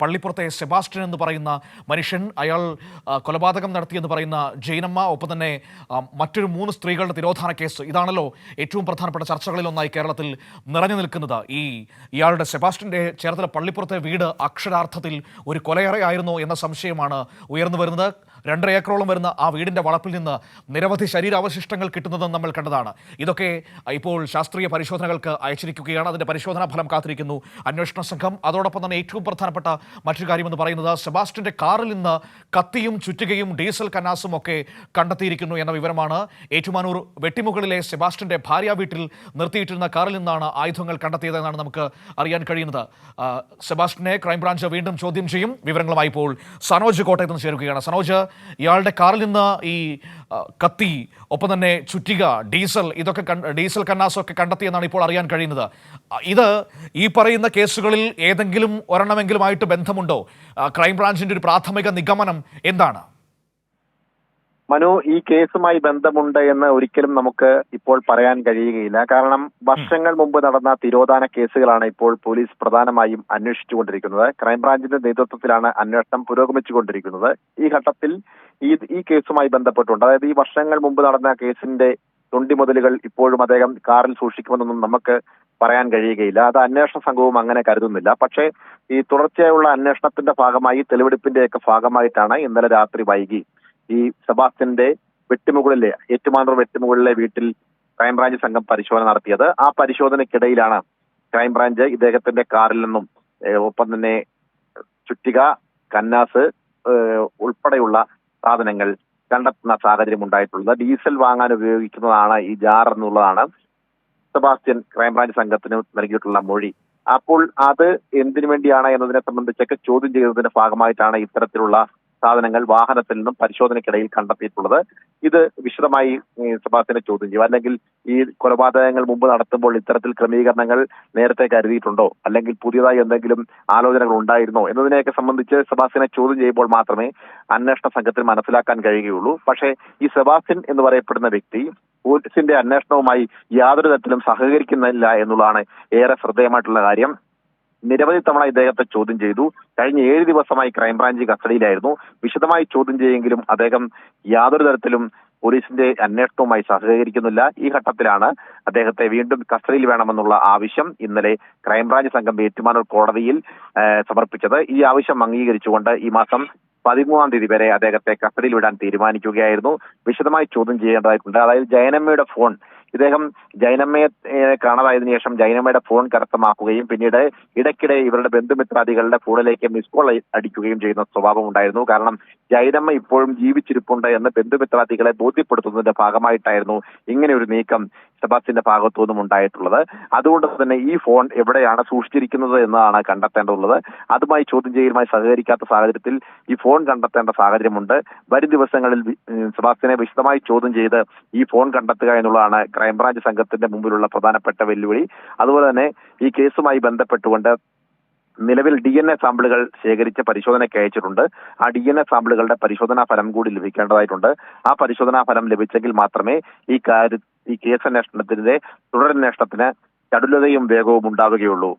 പള്ളിപ്പുറത്തെ Sebastian എന്ന് പറയുന്ന മനുഷ്യൻ അയാൾ കൊലപാതകം നടത്തിയെന്ന് പറയുന്ന ജൈനമ്മ ഒപ്പം തന്നെ മറ്റൊരു മൂന്ന് സ്ത്രീകളുടെ തിരോധാന കേസ്. ഇതാണല്ലോ ഏറ്റവും പ്രധാനപ്പെട്ട ചർച്ചകളിലൊന്നായി കേരളത്തിൽ നിറഞ്ഞു നിൽക്കുന്നത്. ഈ ഇയാളുടെ സെബാസ്റ്റ്യന്റെ ചേർത്തല പള്ളിപ്പുറത്തെ വീട് അക്ഷരാർത്ഥത്തിൽ ഒരു കൊലയറയായിരുന്നോ എന്ന സംശയമാണ് ഉയർന്നു വരുന്നത്. രണ്ടര ഏക്കറോളം വരുന്ന ആ വീടിന്റെ വളപ്പിൽ നിന്ന് നിരവധി ശരീരാവശിഷ്ടങ്ങൾ കിട്ടുന്നതും നമ്മൾ കണ്ടതാണ്. ഇതൊക്കെ ഇപ്പോൾ ശാസ്ത്രീയ പരിശോധനകൾക്ക് അയച്ചിരിക്കുകയാണ്. അതിന്റെ പരിശോധനാ ഫലം കാത്തിരിക്കുന്നു. അന്വേഷണ സംഘം അതോടൊപ്പം തന്നെ ഏറ്റവും പ്രധാനപ്പെട്ട മറ്റൊരു കാര്യമെന്ന് പറയുന്നത് സെബാസ്റ്റിന്റെ കാറിൽ നിന്ന് കത്തിയും ചുറ്റുകയും ഡീസൽ കനാസും ഒക്കെ കണ്ടെത്തിയിരിക്കുന്നു എന്ന വിവരമാണ് ഏറ്റുമാനൂർ വെട്ടിമുകളിലെ സെബാസ്റ്റിന്റെ ഭാര്യ വീട്ടിൽ നിർത്തിയിട്ടിരുന്ന കാറിൽ നിന്നാണ് ആയുധങ്ങൾ കണ്ടെത്തിയതെന്നാണ് നമുക്ക് അറിയാൻ കഴിയുന്നത്. സെബാസ്റ്റിനെ ക്രൈംബ്രാഞ്ച് വീണ്ടും ചോദ്യം ചെയ്യും. വിവരങ്ങളുമായി ഇപ്പോൾ സനോജ് കോട്ടയത്ത് നിന്ന് ചേരുകയാണ്. സനോജ് ഇയാളുടെ കാറിൽ നിന്ന് ഈ കത്തി ഒപ്പം തന്നെ ചുറ്റിക ഡീസൽ ഇതൊക്കെ ഡീസൽ കന്നാസൊക്കെ കണ്ടെത്തിയെന്നാണ് ഇപ്പോൾ അറിയാൻ കഴിയുന്നത്. ഇത് ഈ പറയുന്ന കേസുകളിൽ ഏതെങ്കിലും ഒരെണ്ണമെങ്കിലുമായിട്ട് ബന്ധമുണ്ടോ? ക്രൈംബ്രാഞ്ചിന്റെ ഒരു പ്രാഥമിക നിഗമനം എന്താണ്? മനു ഈ കേസുമായി ബന്ധമുണ്ട് എന്ന് ഒരിക്കലും നമുക്ക് ഇപ്പോൾ പറയാൻ കഴിയുകയില്ല. കാരണം വർഷങ്ങൾ മുമ്പ് നടന്ന തിരോധാന കേസുകളാണ് ഇപ്പോൾ പോലീസ് പ്രധാനമായും അന്വേഷിച്ചുകൊണ്ടിരിക്കുന്നത്. ക്രൈംബ്രാഞ്ചിന്റെ നേതൃത്വത്തിലാണ് അന്വേഷണം പുരോഗമിച്ചുകൊണ്ടിരിക്കുന്നത്. ഈ ഘട്ടത്തിൽ ഈ ഈ കേസുമായി ബന്ധപ്പെട്ടുണ്ട്. അതായത് ഈ വർഷങ്ങൾ മുമ്പ് നടന്ന കേസിന്റെ തൊണ്ടി മുതലുകൾ ഇപ്പോഴും അദ്ദേഹം കാറിൽ സൂക്ഷിക്കുമെന്നൊന്നും നമുക്ക് പറയാൻ കഴിയുകയില്ല. അത് അന്വേഷണ സംഘവും അങ്ങനെ കരുതുന്നില്ല. പക്ഷേ ഈ തുടർച്ചയായുള്ള അന്വേഷണത്തിന്റെ ഭാഗമായി തെളിവെടുപ്പിന്റെയൊക്കെ ഭാഗമായിട്ടാണ് ഇന്നലെ രാത്രി വൈകി ഈ സെബാസ്റ്റ്യന്റെ വെട്ടിമുകളിലെ ഏറ്റുമാനൂർ വെട്ടിമുകളിലെ വീട്ടിൽ ക്രൈംബ്രാഞ്ച് സംഘം പരിശോധന നടത്തിയത്. ആ പരിശോധനയ്ക്കിടയിലാണ് ക്രൈംബ്രാഞ്ച് ഇദ്ദേഹത്തിന്റെ കാറിൽ നിന്നും ഒപ്പം തന്നെ ചുറ്റിക കന്നാസ് ഉൾപ്പെടെയുള്ള സാധനങ്ങൾ കണ്ടെത്തുന്ന സാഹചര്യം ഉണ്ടായിട്ടുള്ളത്. ഡീസൽ വാങ്ങാൻ ഉപയോഗിക്കുന്നതാണ് ഈ ജാർ എന്നുള്ളതാണ് സെബാസ്റ്റ്യൻ ക്രൈംബ്രാഞ്ച് സംഘത്തിന് നൽകിയിട്ടുള്ള മൊഴി. അപ്പോൾ അത് എന്തിനു വേണ്ടിയാണ് എന്നതിനെ സംബന്ധിച്ചൊക്കെ ചോദ്യം ചെയ്യുന്നതിന്റെ ഭാഗമായിട്ടാണ് ഇത്തരത്തിലുള്ള സാധനങ്ങൾ വാഹനത്തിൽ നിന്നും പരിശോധനയ്ക്കിടയിൽ കണ്ടെത്തിയിട്ടുള്ളത്. ഇത് വിശദമായി സുഭാസിനെ ചോദ്യം ചെയ്യും. അല്ലെങ്കിൽ ഈ കൊലപാതകങ്ങൾ മുമ്പ് നടത്തുമ്പോൾ ഇത്തരത്തിൽ ക്രമീകരണങ്ങൾ നേരത്തെ കരുതിയിട്ടുണ്ടോ? അല്ലെങ്കിൽ പുതിയതായി എന്തെങ്കിലും ആലോചനകൾ ഉണ്ടായിരുന്നോ? എന്നതിനെയൊക്കെ സംബന്ധിച്ച് സെബാസ്റ്റിനെ ചോദ്യം ചെയ്യുമ്പോൾ മാത്രമേ അന്വേഷണ സംഘത്തിന് മനസ്സിലാക്കാൻ കഴിയുകയുള്ളൂ. പക്ഷേ ഈ സെബാസ്റ്റിൻ എന്ന് പറയപ്പെടുന്ന വ്യക്തി പോലീസിന്റെ അന്വേഷണവുമായി യാതൊരു തരത്തിലും സഹകരിക്കുന്നില്ല എന്നുള്ളതാണ് ഏറെ ശ്രദ്ധേയമായിട്ടുള്ള കാര്യം. നിരവധി തവണ ഇദ്ദേഹത്തെ ചോദ്യം ചെയ്തു. കഴിഞ്ഞ ഏഴ് ദിവസമായി ക്രൈംബ്രാഞ്ച് കസ്റ്റഡിയിലായിരുന്നു. വിശദമായി ചോദ്യം ചെയ്യെങ്കിലും അദ്ദേഹം യാതൊരു തരത്തിലും പോലീസിന്റെ അന്വേഷണവുമായി സഹകരിക്കുന്നില്ല. ഈ ഘട്ടത്തിലാണ് അദ്ദേഹത്തെ വീണ്ടും കസ്റ്റഡിയിൽ വേണമെന്നുള്ള ആവശ്യം ഇന്നലെ ക്രൈംബ്രാഞ്ച് സംഘം ഏറ്റുമാനൂർ കോടതിയിൽ സമർപ്പിച്ചത്. ഈ ആവശ്യം അംഗീകരിച്ചുകൊണ്ട് ഈ മാസം പതിമൂന്നാം തീയതി വരെ അദ്ദേഹത്തെ കസ്റ്റഡിയിൽ വിടാൻ തീരുമാനിക്കുകയായിരുന്നു. വിശദമായി ചോദ്യം ചെയ്യേണ്ടതായിട്ടുണ്ട്. അതായത് ജയനമ്മയുടെ ഫോൺ ഇദ്ദേഹം ജൈനമ്മയെ കാണാതായതിനു ശേഷം ജൈനമ്മയുടെ ഫോൺ കരസ്ഥമാക്കുകയും പിന്നീട് ഇടയ്ക്കിടെ ഇവരുടെ ബന്ധുമിത്രാദികളുടെ ഫോണിലേക്ക് മിസ് കോൾ അടിക്കുകയും ചെയ്യുന്ന സ്വഭാവം ഉണ്ടായിരുന്നു. കാരണം ജൈനമ്മ ഇപ്പോഴും ജീവിച്ചിരിപ്പുണ്ട് എന്ന് ബന്ധുമിത്രാദികളെ ബോധ്യപ്പെടുത്തുന്നതിന്റെ ഭാഗമായിട്ടായിരുന്നു ഇങ്ങനെ ഒരു നീക്കം. സെബാസ്റ്റിന്റെ ഭാഗത്തു നിന്നും ഉണ്ടായിട്ടുള്ളത്. അതുകൊണ്ട് തന്നെ ഈ ഫോൺ എവിടെയാണ് സൂക്ഷിച്ചിരിക്കുന്നത് എന്നതാണ് കണ്ടെത്തേണ്ടതുള്ളത്. അതുമായി ചോദ്യം ചെയ്യലുമായി സഹകരിക്കാത്ത സാഹചര്യത്തിൽ ഈ ഫോൺ കണ്ടെത്തേണ്ട സാഹചര്യമുണ്ട്. വരും ദിവസങ്ങളിൽ സെബാസ്റ്റിനെ വിശദമായി ചോദ്യം ചെയ്ത് ഈ ഫോൺ കണ്ടെത്തുക എന്നുള്ളതാണ് ക്രൈംബ്രാഞ്ച് സംഘത്തിന്റെ മുമ്പിലുള്ള പ്രധാനപ്പെട്ട വെല്ലുവിളി. അതുപോലെ തന്നെ ഈ കേസുമായി ബന്ധപ്പെട്ടുകൊണ്ട് നിലവിൽ ഡി എൻ എ സാമ്പിളുകൾ ശേഖരിച്ച് പരിശോധനയ്ക്ക് അയച്ചിട്ടുണ്ട്. ആ ഡി എൻ എ സാമ്പിളുകളുടെ പരിശോധനാ ഫലം കൂടി ലഭിക്കേണ്ടതായിട്ടുണ്ട്. ആ പരിശോധനാ ഫലം ലഭിച്ചെങ്കിൽ മാത്രമേ ഈ കാര്യ ഈ കേസ് അന്വേഷണത്തിന്റെ തുടരന്വേഷണത്തിന് ചടുലതയും വേഗവും ഉണ്ടാവുകയുള്ളൂ